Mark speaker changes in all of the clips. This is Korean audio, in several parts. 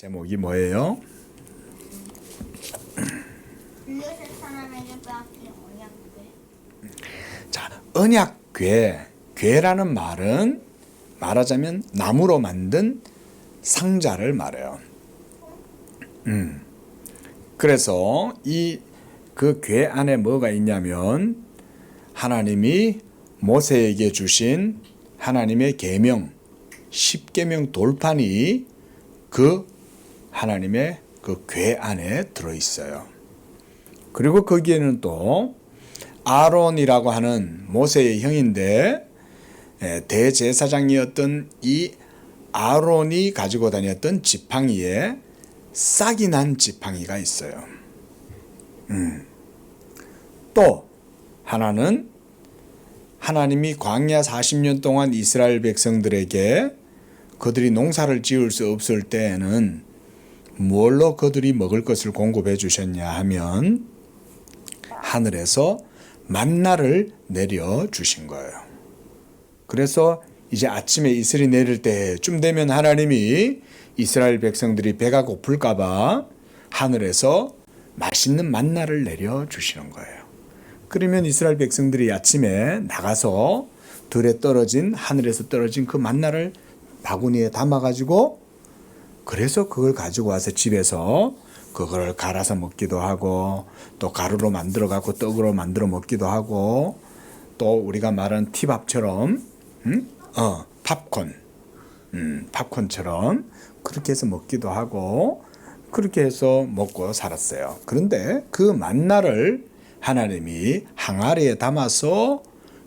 Speaker 1: 제목이 뭐예요? 자, 언약궤. 궤라는 말은 말하자면 나무로 만든 상자를 말해요. 음. 그래서 이 그 궤 안에 뭐가 있냐면 하나님이 모세에게 주신 하나님의 계명, 십계명 돌판이 그 하나님의 그 궤 안에 들어 있어요. 그리고 거기에는 또 아론이라고 하는 모세의 형인데 예, 대제사장이었던 이 아론이 가지고 다녔던 지팡이에 싹이 난 지팡이가 있어요. 음. 또 하나는 하나님이 광야 40년 동안 이스라엘 백성들에게 그들이 농사를 지을 수 없을 때에는 뭘로 그들이 먹을 것을 공급해 주셨냐 하면 하늘에서 만나를 내려 주신 거예요. 그래서 이제 아침에 이슬이 내릴 때쯤 되면 하나님이 이스라엘 백성들이 배가 고플까봐 하늘에서 맛있는 만나를 내려 주시는 거예요. 그러면 이스라엘 백성들이 아침에 나가서 들에 떨어진 하늘에서 떨어진 그 만나를 바구니에 담아가지고 그래서 그걸 가지고 와서 집에서 그걸 갈아서 먹기도 하고 또 가루로 만들어 갖고 떡으로 만들어 먹기도 하고 또 우리가 말하는 티밥처럼 음? 어 팝콘 음, 팝콘처럼 그렇게 해서 먹기도 하고 그렇게 해서 먹고 살았어요. 그런데 그 만나를 하나님이 항아리에 담아서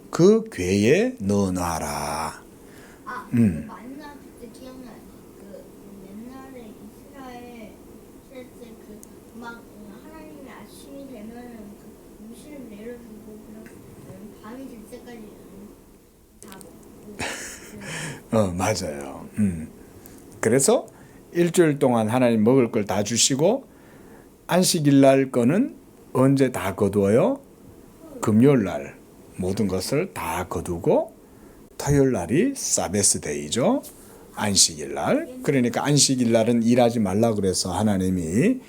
Speaker 1: 그 궤에 넣어놔라.
Speaker 2: 아,
Speaker 1: 음.
Speaker 2: 그 만나 그때 기억나요 그 옛날에 이스라엘 때그막 하나님이 아침이 되면 그 음식을 내려주고 그냥 음, 밤이 될 때까지 다 먹고
Speaker 1: 어, 맞아요. 음. 그래서 일주일 동안 하나님 먹을 걸 다 주시고 안식일 날 거는 언제 다 거두어요? 금요일 날 모든 것을 다 거두고 토요일 날이 사베스 데이죠. 안식일 날. 그러니까 안식일 날은 일하지 말라 그래서 하나님이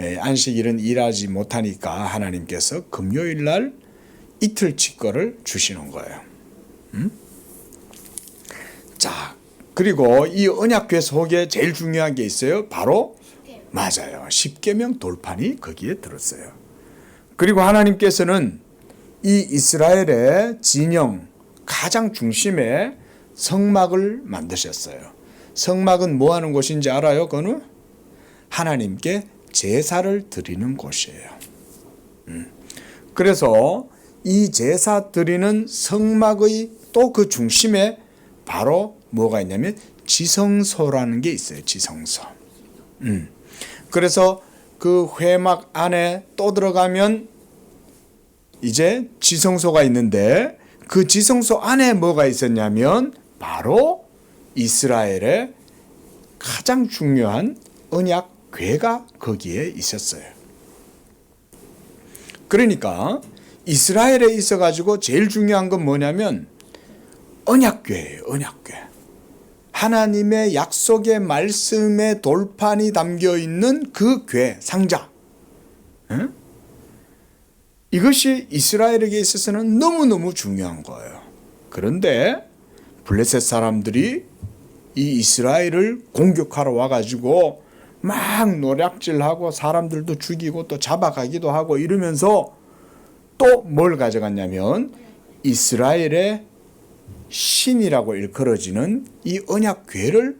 Speaker 1: 에, 안식일은 일하지 못하니까 하나님께서 금요일 날 이틀치 거를 주시는 거예요. 자, 그리고 이 언약궤 속에 제일 중요한 게 있어요. 바로 맞아요. 십계명 돌판이 거기에 들었어요. 그리고 하나님께서는 이 이스라엘의 진영 가장 중심에 성막을 만드셨어요. 성막은 뭐 하는 곳인지 알아요? 그거는 하나님께 제사를 드리는 곳이에요. 음. 그래서 이 제사 드리는 성막의 또 그 중심에 바로 뭐가 있냐면 지성소라는 게 있어요. 지성소. 음. 그래서 그 회막 안에 또 들어가면 이제 지성소가 있는데 그 지성소 안에 뭐가 있었냐면 바로 이스라엘의 가장 중요한 언약 궤가 거기에 있었어요. 그러니까 이스라엘에 있어 가지고 제일 중요한 건 뭐냐면 언약궤예요. 언약궤. 하나님의 약속의 말씀의 돌판이 담겨 있는 그 궤, 상자. 응? 이것이 이스라엘에게 있어서는 너무너무 중요한 거예요. 그런데 블레셋 사람들이 이 이스라엘을 공격하러 와가지고 막 노략질하고 사람들도 죽이고 또 잡아가기도 하고 이러면서 또 뭘 가져갔냐면 이스라엘의 신이라고 일컬어지는 이 언약궤를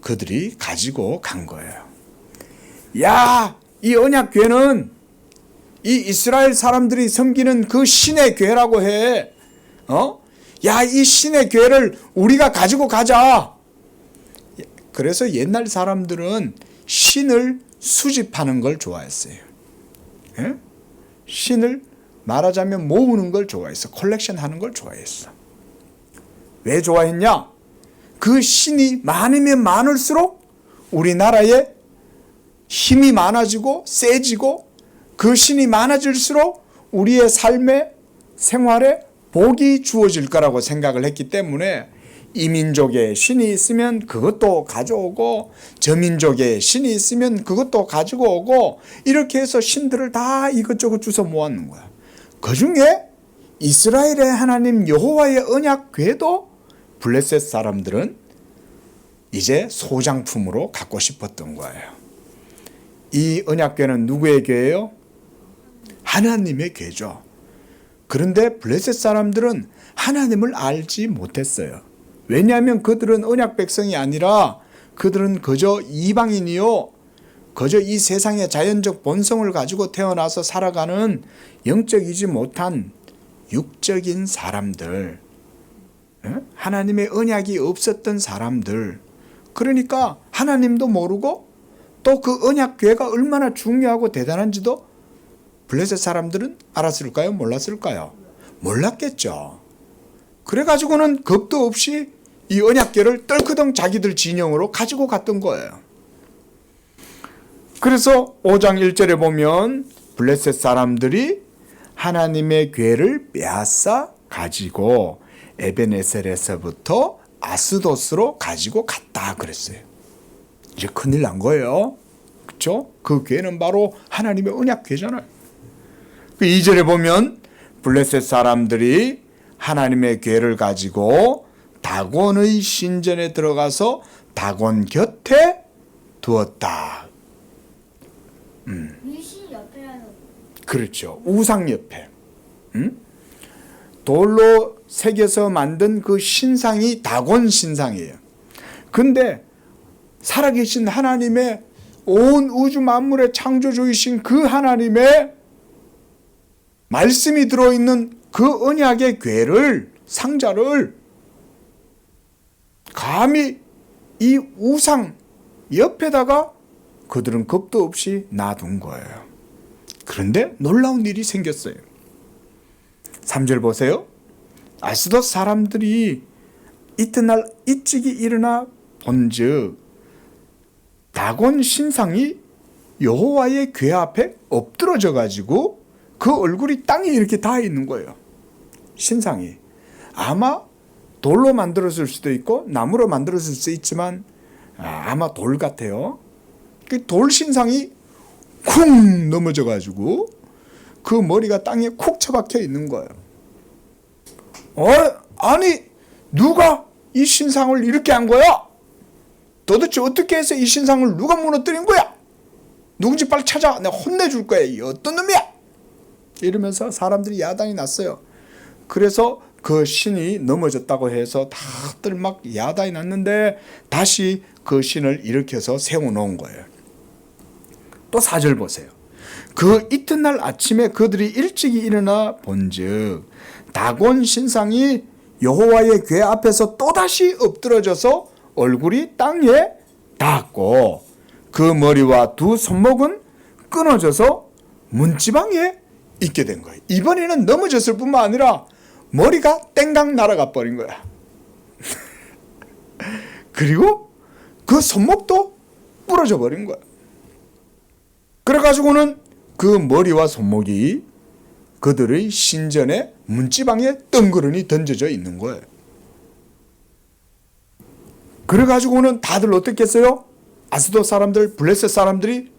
Speaker 1: 그들이 가지고 간 거예요. 야, 이 언약궤는 이 이스라엘 사람들이 섬기는 그 신의 궤라고 해. 어? 야, 이 신의 궤를 우리가 가지고 가자. 그래서 옛날 사람들은 신을 수집하는 걸 좋아했어요. 예? 신을 말하자면 모으는 걸 좋아했어. 컬렉션 하는 걸 좋아했어. 왜 좋아했냐? 그 신이 많으면 많을수록 우리나라에 힘이 많아지고 세지고 그 신이 많아질수록 우리의 삶에 생활에 복이 주어질 거라고 생각을 했기 때문에 이 민족에 신이 있으면 그것도 가져오고 저 민족에 신이 있으면 그것도 가지고 오고 이렇게 해서 신들을 다 이것저것 주워 모았는 거야. 그 중에 이스라엘의 하나님 여호와의 언약 궤도 블레셋 사람들은 이제 소장품으로 갖고 싶었던 거예요. 이 언약궤는 누구의 궤예요? 하나님의 궤죠. 그런데 블레셋 사람들은 하나님을 알지 못했어요. 왜냐하면 그들은 언약 백성이 아니라 그들은 그저 이방인이요. 그저 이 세상의 자연적 본성을 가지고 태어나서 살아가는 영적이지 못한 육적인 사람들. 예? 하나님의 언약이 없었던 사람들. 그러니까 하나님도 모르고 또 그 언약 궤가 얼마나 중요하고 대단한지도 블레셋 사람들은 알았을까요? 몰랐을까요? 몰랐겠죠. 그래가지고는 겁도 없이 이 언약궤를 떨크덩 자기들 진영으로 가지고 갔던 거예요. 그래서 5장 1절에 보면 블레셋 사람들이 하나님의 궤를 빼앗아 가지고 에베네셀에서부터 아스도스로 가지고 갔다 그랬어요. 이제 큰일 난 거예요. 그렇죠? 그 궤는 바로 하나님의 언약 궤잖아요. 그 2절에 보면 블레셋 사람들이 하나님의 궤를 가지고 다곤의 신전에 들어가서 다곤 곁에 두었다.
Speaker 2: 옆에라도
Speaker 1: 그렇죠. 우상 옆에. 음? 돌로 새겨서 만든 그 신상이 다곤 신상이에요. 근데 살아계신 하나님의 온 우주 만물의 창조주이신 그 하나님의 말씀이 들어있는 그 언약의 궤를 상자를 감히 이 우상 옆에다가 그들은 겁도 없이 놔둔 거예요. 그런데 놀라운 일이 생겼어요. 3절 보세요. 아스돗 사람들이 이튿날 일찍이 일어나 본즉 다곤 신상이 여호와의 궤 앞에 엎드러져 가지고 그 얼굴이 땅에 이렇게 닿아 있는 거예요. 신상이 아마 돌로 만들었을 수도 있고 나무로 만들었을 수 있지만 아, 아마 돌 같아요. 그 돌 신상이 쿵 넘어져 가지고 그 머리가 땅에 콕 처박혀 있는 거예요. 어? 아니 누가 이 신상을 이렇게 한 거야? 도대체 어떻게 해서 이 신상을 누가 무너뜨린 거야? 누군지 빨리 찾아. 내가 혼내줄 거야. 이 어떤 놈이야? 이러면서 사람들이 야단이 났어요. 그래서 그 신이 넘어졌다고 해서 다들 막 야단이 났는데 다시 그 신을 일으켜서 세워놓은 거예요. 또 4절 보세요. 그 이튿날 아침에 그들이 일찍이 일어나 본즉 다곤 신상이 여호와의 궤 앞에서 또다시 엎드러져서 얼굴이 땅에 닿았고 그 머리와 두 손목은 끊어져서 문지방에 있게 된 거예요. 이번에는 넘어졌을 뿐만 아니라 머리가 땡강 날아가 버린 거야. 그리고 그 손목도 부러져 버린 거야. 그래가지고는 그 머리와 손목이 그들의 신전의 문지방에 덩그러니 던져져 있는 거예요. 그래가지고는 다들 어떻겠어요? 아스도 사람들, 블레셋 사람들이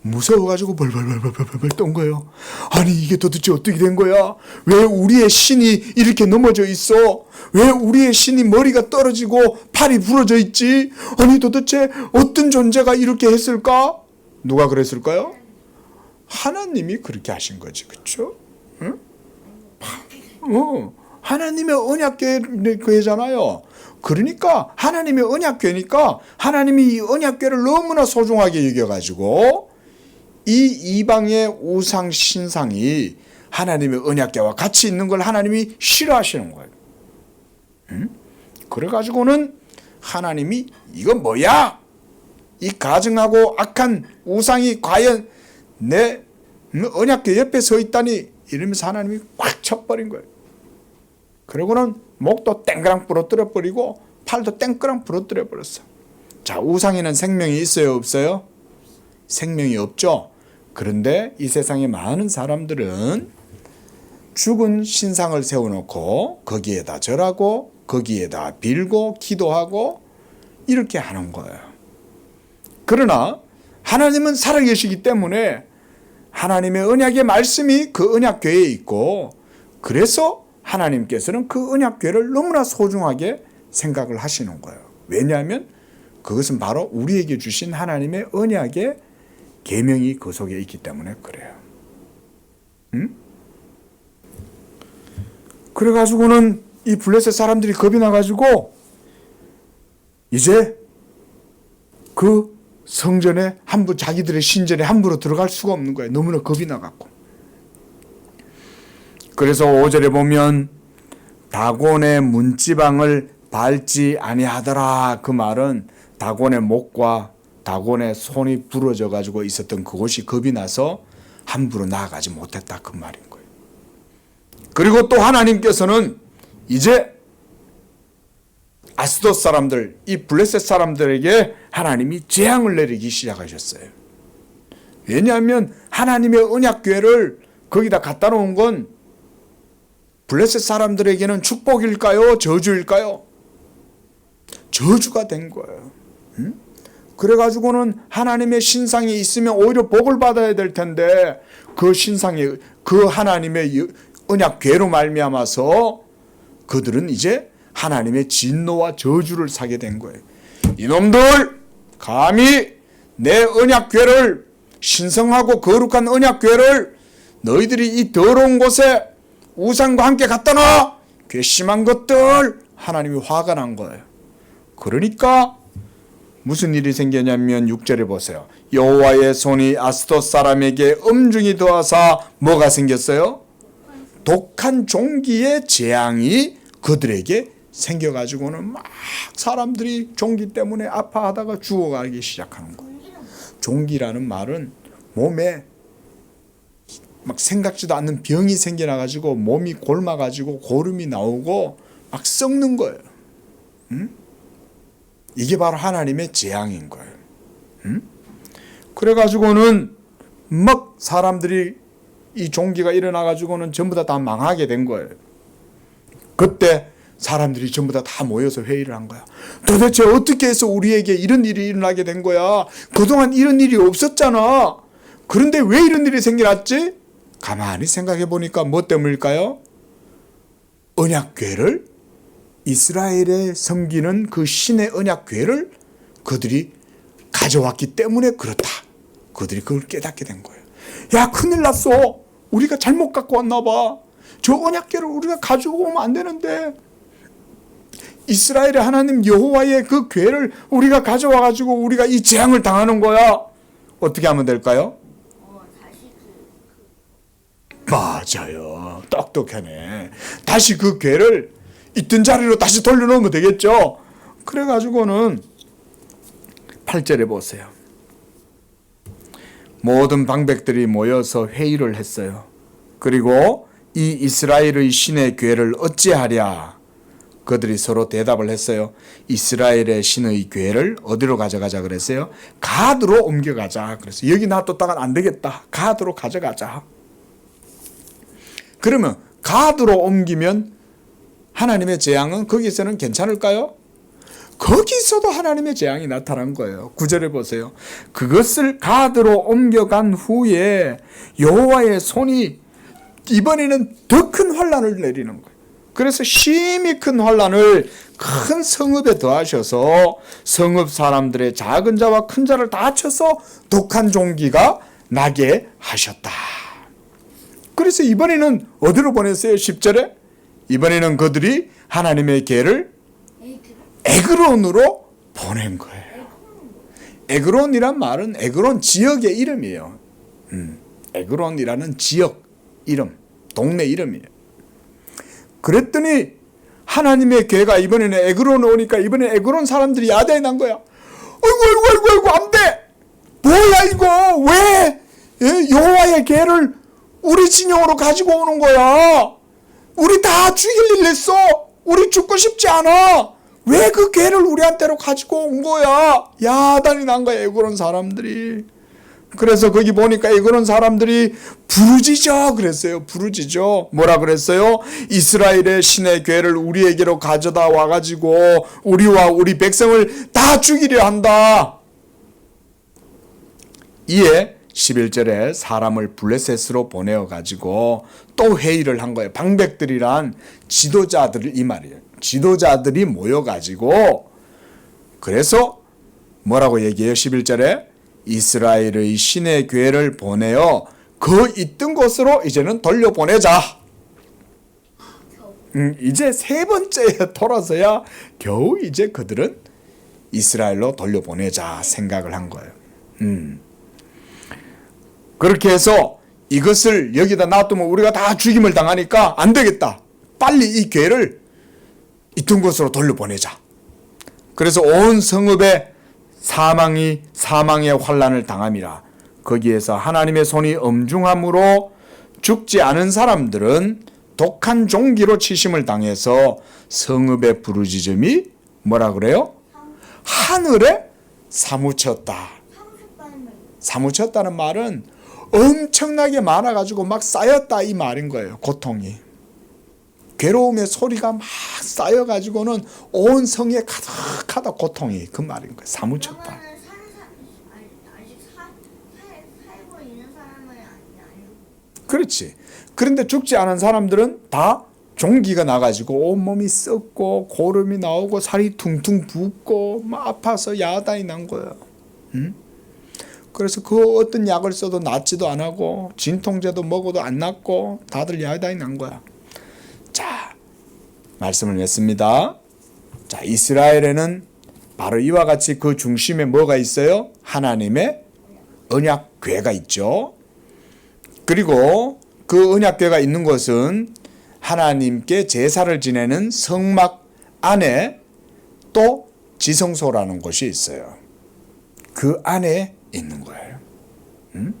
Speaker 1: 무서워가지고 벌벌벌벌벌벌 떤 거예요. 아니 이게 도대체 어떻게 된 거야? 왜 우리의 신이 이렇게 넘어져 있어? 왜 우리의 신이 머리가 떨어지고 팔이 부러져 있지? 아니 도대체 어떤 존재가 이렇게 했을까? 누가 그랬을까요? 하나님이 그렇게 하신 거지, 그렇죠? 응? 어, 하나님의 언약궤잖아요. 그러니까 하나님의 언약궤니까 하나님이 이 언약궤를 너무나 소중하게 여겨가지고 이 이방의 우상 신상이 하나님의 언약궤와 같이 있는 걸 하나님이 싫어하시는 거예요. 응? 그래가지고는 하나님이 이건 뭐야? 이 가증하고 악한 우상이 과연 내 언약궤 옆에 서 있다니 이러면서 하나님이 꽉 쳐버린 거예요. 그러고는 목도 땡그랑 부러뜨려 버리고 팔도 땡그랑 부러뜨려 버렸어. 자, 우상에는 생명이 있어요, 없어요? 생명이 없죠. 그런데 이 세상의 많은 사람들은 죽은 신상을 세워놓고 거기에다 절하고 거기에다 빌고 기도하고 이렇게 하는 거예요. 그러나 하나님은 살아계시기 때문에 하나님의 언약의 말씀이 그 언약궤에 있고 그래서 하나님께서는 그 언약궤를 너무나 소중하게 생각을 하시는 거예요. 왜냐하면 그것은 바로 우리에게 주신 하나님의 언약의 계명이 그 속에 있기 때문에 그래요. 응? 그래가지고는 이 블레셋 사람들이 겁이 나가지고 이제 그 성전에 함부 자기들의 신전에 함부로 들어갈 수가 없는 거예요. 너무나 겁이 나갖고. 그래서 5절에 보면 다곤의 문지방을 밟지 아니하더라. 그 말은 다곤의 목과 다곤의 손이 부러져 가지고 있었던 그곳이 겁이 나서 함부로 나아가지 못했다 그 말인 거예요. 그리고 또 하나님께서는 이제 아스돗 사람들, 이 블레셋 사람들에게 하나님이 재앙을 내리기 시작하셨어요. 왜냐하면 하나님의 언약궤를 거기다 갖다 놓은 건 블레셋 사람들에게는 축복일까요? 저주일까요? 저주가 된 거예요. 응? 그래가지고는 하나님의 신상이 있으면 오히려 복을 받아야 될 텐데 그 신상이 그 하나님의 언약궤로 말미암아서 그들은 이제 하나님의 진노와 저주를 사게 된 거예요. 이놈들 감히 내 언약궤를 신성하고 거룩한 언약궤를 너희들이 이 더러운 곳에 우상과 함께 갖다 놔 괘씸한 것들 하나님이 화가 난 거예요. 그러니까 무슨 일이 생겼냐면 6절에 보세요. 여호와의 손이 아스돗 사람에게 엄중히 더하사 뭐가 생겼어요? 독한 종기의 재앙이 그들에게 생겨가지고는 막 사람들이 종기 때문에 아파하다가 죽어가기 시작하는 거예요. 종기라는 말은 몸에 막 생각지도 않는 병이 생겨나가지고 몸이 골마가지고 고름이 나오고 막 썩는 거예요. 응? 이게 바로 하나님의 재앙인 거예요. 응? 그래가지고는 막 사람들이 이 종기가 일어나가지고는 전부 다 다 망하게 된 거예요. 그때 사람들이 전부 다 다 모여서 회의를 한 거야. 도대체 어떻게 해서 우리에게 이런 일이 일어나게 된 거야? 그동안 이런 일이 없었잖아. 그런데 왜 이런 일이 생겨났지? 가만히 생각해 보니까 뭐 때문일까요? 언약궤를 이스라엘에 섬기는 그 신의 언약궤를 그들이 가져왔기 때문에 그렇다. 그들이 그걸 깨닫게 된 거예요. 야, 큰일 났어. 우리가 잘못 갖고 왔나 봐. 저 언약궤를 우리가 가지고 오면 안 되는데. 이스라엘의 하나님 여호와의 그 궤를 우리가 가져와 가지고 우리가 이 재앙을 당하는 거야. 어떻게 하면 될까요? 맞아요. 똑똑하네. 다시 그 궤를 있던 자리로 다시 돌려놓으면 되겠죠. 그래 가지고는 8절에 보세요. 모든 방백들이 모여서 회의를 했어요. 그리고 이 이스라엘의 신의 궤를 어찌하랴? 그들이 서로 대답을 했어요. 이스라엘의 신의 궤를 어디로 가져가자 그랬어요? 가드로 옮겨가자. 그래서 여기 놔뒀다간 안 되겠다. 가드로 가져가자. 그러면 가드로 옮기면 하나님의 재앙은 거기서는 괜찮을까요? 거기서도 하나님의 재앙이 나타난 거예요. 구절에 보세요. 그것을 가드로 옮겨간 후에 여호와의 손이 이번에는 더 큰 환란을 내리는 거예요. 그래서 심히 큰 환란을 큰 성읍에 더하셔서 성읍 사람들의 작은 자와 큰 자를 다 쳐서 독한 종기가 나게 하셨다. 그래서 이번에는 어디로 보냈어요? 10절에? 이번에는 그들이 하나님의 개를 에그론으로 보낸 거예요. 에그론이란 말은 에그론 지역의 이름이에요. 음, 에그론이라는 지역 이름, 동네 이름이에요. 그랬더니 하나님의 개가 이번에는 에그론 오니까 이번에 에그론 사람들이 야단이 난 거야. 아이고 아이고 아이고 아이고 안 돼. 뭐야 이거 왜 예? 여호와의 개를 우리 진영으로 가지고 오는 거야. 우리 다 죽일 일 냈어. 우리 죽고 싶지 않아. 왜 그 개를 우리한테로 가지고 온 거야? 야단이 난 거야, 그런 사람들이. 그래서 거기 보니까 이거는 사람들이 부르짖어 그랬어요. 부르짖어. 뭐라 그랬어요? 이스라엘의 신의 괴를 우리에게로 가져다 와 가지고 우리와 우리 백성을 다 죽이려 한다. 이에 11절에 사람을 블레셋으로 보내어 가지고 또 회의를 한 거예요. 방백들이란 지도자들 이 말이에요. 지도자들이 모여 가지고 그래서 뭐라고 얘기해요? 11절에 이스라엘의 신의 괴를 보내어 그 있던 곳으로 이제는 돌려보내자. 음, 이제 세 번째에 돌아서야 겨우 이제 그들은 이스라엘로 돌려보내자 생각을 한 거예요. 음. 그렇게 해서 이것을 여기다 놔두면 우리가 다 죽임을 당하니까 안 되겠다. 빨리 이 괴를 있던 곳으로 돌려보내자. 그래서 온 성읍에 사망이 사망의 환란을 당함이라. 거기에서 하나님의 손이 엄중함으로 죽지 않은 사람들은 독한 종기로 치심을 당해서 성읍의 부르짖음이 뭐라 그래요? 하늘에 사무쳤다.
Speaker 2: 사무쳤다는
Speaker 1: 말은 엄청나게 많아가지고 막 쌓였다 이 말인 거예요. 고통이. 괴로움의 소리가 막 쌓여가지고는 온 성에 가득하다 고통이 그 말인 거예요. 사무쳤다. 그렇지. 그런데 죽지 않은 사람들은 다 종기가 나가지고 온몸이 썩고 고름이 나오고 살이 퉁퉁 붓고 막 아파서 야단이 난 거야. 응? 그래서 그 어떤 약을 써도 낫지도 안 하고 진통제도 먹어도 안 낫고 다들 야단이 난 거야. 자, 말씀을 맺습니다. 자, 이스라엘에는 바로 이와 같이 그 중심에 뭐가 있어요? 하나님의 언약 궤가 있죠. 그리고 그 언약궤가 있는 곳은 하나님께 제사를 지내는 성막 안에 또 지성소라는 곳이 있어요. 그 안에 있는 거예요. 음?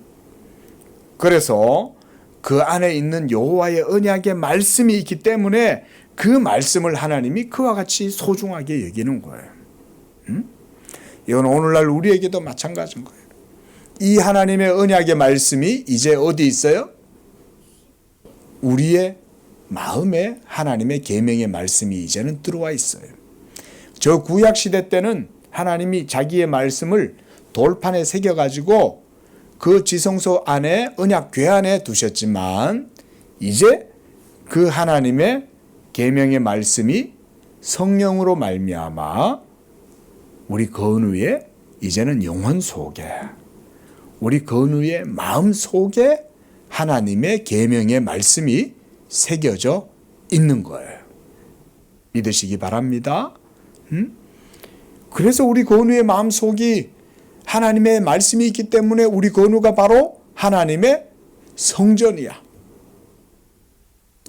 Speaker 1: 그래서 그 안에 있는 여호와의 언약의 말씀이 있기 때문에 그 말씀을 하나님이 그와 같이 소중하게 여기는 거예요. 음? 이건 오늘날 우리에게도 마찬가지인 거예요. 이 하나님의 언약의 말씀이 이제 어디 있어요? 우리의 마음에 하나님의 계명의 말씀이 이제는 들어와 있어요. 저 구약 시대 때는 하나님이 자기의 말씀을 돌판에 새겨 가지고 그 지성소 안에 언약 궤 안에 두셨지만 이제 그 하나님의 계명의 말씀이 성령으로 말미암아 우리 건우의 이제는 영혼 속에 우리 건우의 마음 속에 하나님의 계명의 말씀이 새겨져 있는 거예요. 믿으시기 바랍니다. 음? 그래서 우리 건우의 마음 속이 하나님의 말씀이 있기 때문에 우리 건우가 바로 하나님의 성전이야.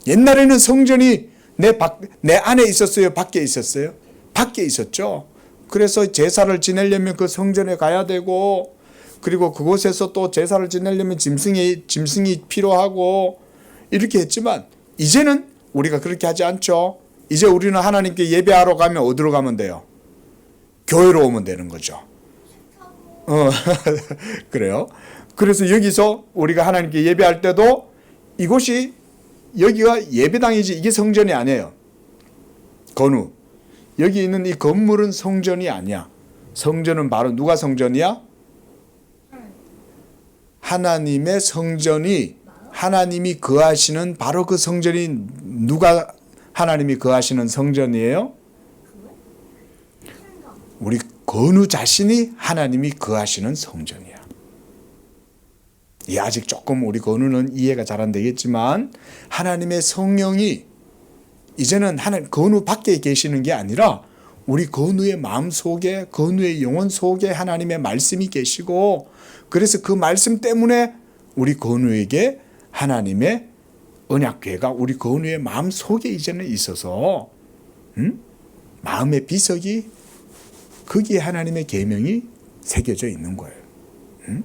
Speaker 1: 옛날에는 성전이 내, 밖, 내 안에 있었어요? 밖에 있었어요? 밖에 있었죠. 그래서 제사를 지내려면 그 성전에 가야 되고 그리고 그곳에서 또 제사를 지내려면 짐승이 짐승이 필요하고 이렇게 했지만 이제는 우리가 그렇게 하지 않죠. 이제 우리는 하나님께 예배하러 가면 어디로 가면 돼요? 교회로 오면 되는 거죠. 어, 그래요. 그래서 여기서 우리가 하나님께 예배할 때도 이곳이 여기가 예배당이지 이게 성전이 아니에요. 건우. 여기 있는 이 건물은 성전이 아니야. 성전은 바로 누가 성전이야? 하나님의 성전이 하나님이 거하시는 바로 그 성전이 누가 하나님이 거하시는 성전이에요? 우리 건우 자신이 하나님이 거하시는 성전이야. 이 아직 조금 우리 건우는 이해가 잘 안 되겠지만 하나님의 성령이 이제는 하나님 건우 밖에 계시는 게 아니라 우리 건우의 마음 속에 건우의 영혼 속에 하나님의 말씀이 계시고 그래서 그 말씀 때문에 우리 건우에게 하나님의 언약궤가 우리 건우의 마음 속에 이제는 있어서 음? 마음의 비석이 거기에 하나님의 계명이 새겨져 있는 거예요. 음?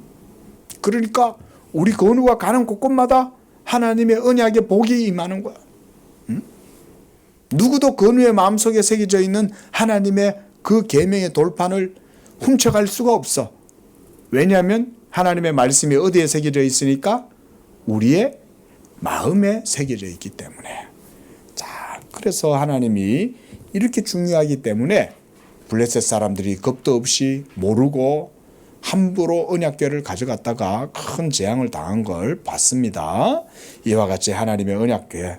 Speaker 1: 그러니까 우리 건우가 가는 곳곳마다 하나님의 언약의 복이 임하는 거야. 음? 누구도 건우의 마음속에 새겨져 있는 하나님의 그 계명의 돌판을 훔쳐갈 수가 없어. 왜냐하면 하나님의 말씀이 어디에 새겨져 있으니까 우리의 마음에 새겨져 있기 때문에 자 그래서 하나님이 이렇게 중요하기 때문에 블레셋 사람들이 겁도 없이 모르고 함부로 언약궤를 가져갔다가 큰 재앙을 당한 걸 봤습니다. 이와 같이 하나님의 언약궤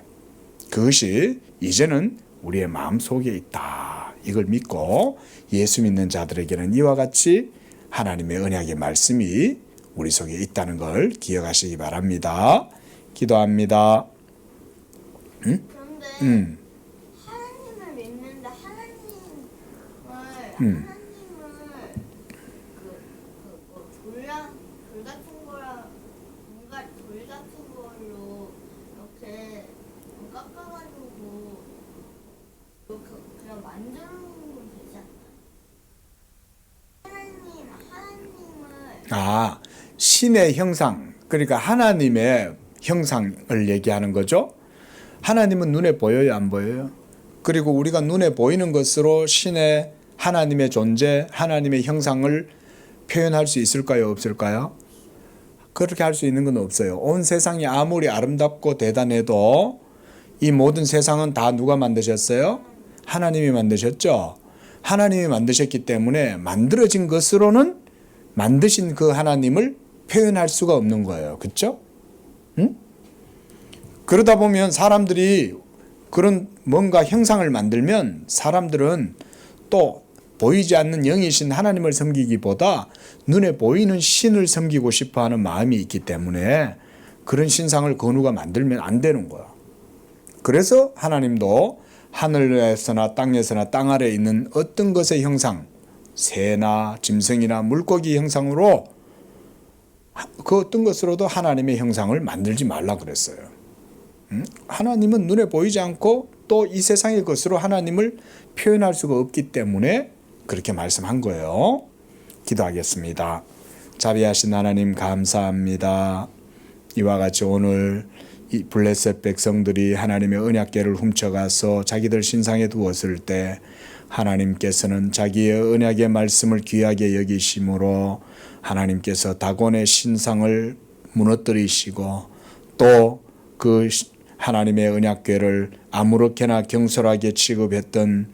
Speaker 1: 그것이 이제는 우리의 마음 속에 있다. 이걸 믿고 예수 믿는 자들에게는 이와 같이 하나님의 언약의 말씀이 우리 속에 있다는 걸 기억하시기 바랍니다. 기도합니다.
Speaker 2: 그런데
Speaker 1: 음,
Speaker 2: 하나님을 믿는데 하나님을 하나님을
Speaker 1: 아 신의 형상 그러니까 하나님의 형상을 얘기하는 거죠. 하나님은 눈에 보여요, 안 보여요? 그리고 우리가 눈에 보이는 것으로 신의 하나님의 존재, 하나님의 형상을 표현할 수 있을까요, 없을까요? 그렇게 할 수 있는 건 없어요. 온 세상이 아무리 아름답고 대단해도 이 모든 세상은 다 누가 만드셨어요? 하나님이 만드셨죠. 하나님이 만드셨기 때문에 만들어진 것으로는 만드신 그 하나님을 표현할 수가 없는 거예요. 그렇죠? 응? 그러다 보면 사람들이 그런 뭔가 형상을 만들면 사람들은 또 보이지 않는 영이신 하나님을 섬기기보다 눈에 보이는 신을 섬기고 싶어 하는 마음이 있기 때문에 그런 신상을 건우가 만들면 안 되는 거야. 그래서 하나님도 하늘에서나 땅에서나 땅 아래에 있는 어떤 것의 형상, 새나 짐승이나 물고기 형상으로 그 어떤 것으로도 하나님의 형상을 만들지 말라 그랬어요. 음? 하나님은 눈에 보이지 않고 또 이 세상의 것으로 하나님을 표현할 수가 없기 때문에 그렇게 말씀한 거예요. 기도하겠습니다. 자비하신 하나님 감사합니다. 이와 같이 오늘 이 블레셋 백성들이 하나님의 언약궤를 훔쳐가서 자기들 신상에 두었을 때 하나님께서는 자기의 언약의 말씀을 귀하게 여기심으로 하나님께서 다곤의 신상을 무너뜨리시고 또 그 하나님의 언약궤를 아무렇게나 경솔하게 취급했던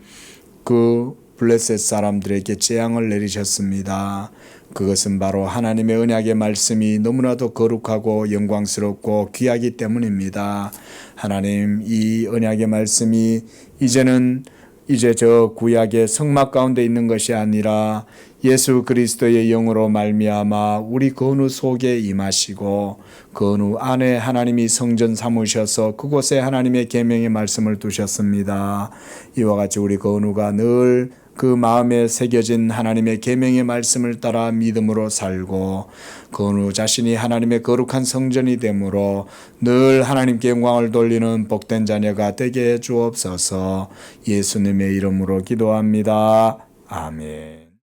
Speaker 1: 그 블레셋 사람들에게 재앙을 내리셨습니다. 그것은 바로 하나님의 언약의 말씀이 너무나도 거룩하고 영광스럽고 귀하기 때문입니다. 하나님 이 언약의 말씀이 이제는 이제 저 구약의 성막 가운데 있는 것이 아니라 예수 그리스도의 영으로 말미암아 우리 건우 속에 임하시고 건우 안에 하나님이 성전 삼으셔서 그곳에 하나님의 계명의 말씀을 두셨습니다. 이와 같이 우리 건우가 늘 그 마음에 새겨진 하나님의 계명의 말씀을 따라 믿음으로 살고 건우 자신이 하나님의 거룩한 성전이 되므로 늘 하나님께 영광을 돌리는 복된 자녀가 되게 해 주옵소서 예수님의 이름으로 기도합니다. 아멘.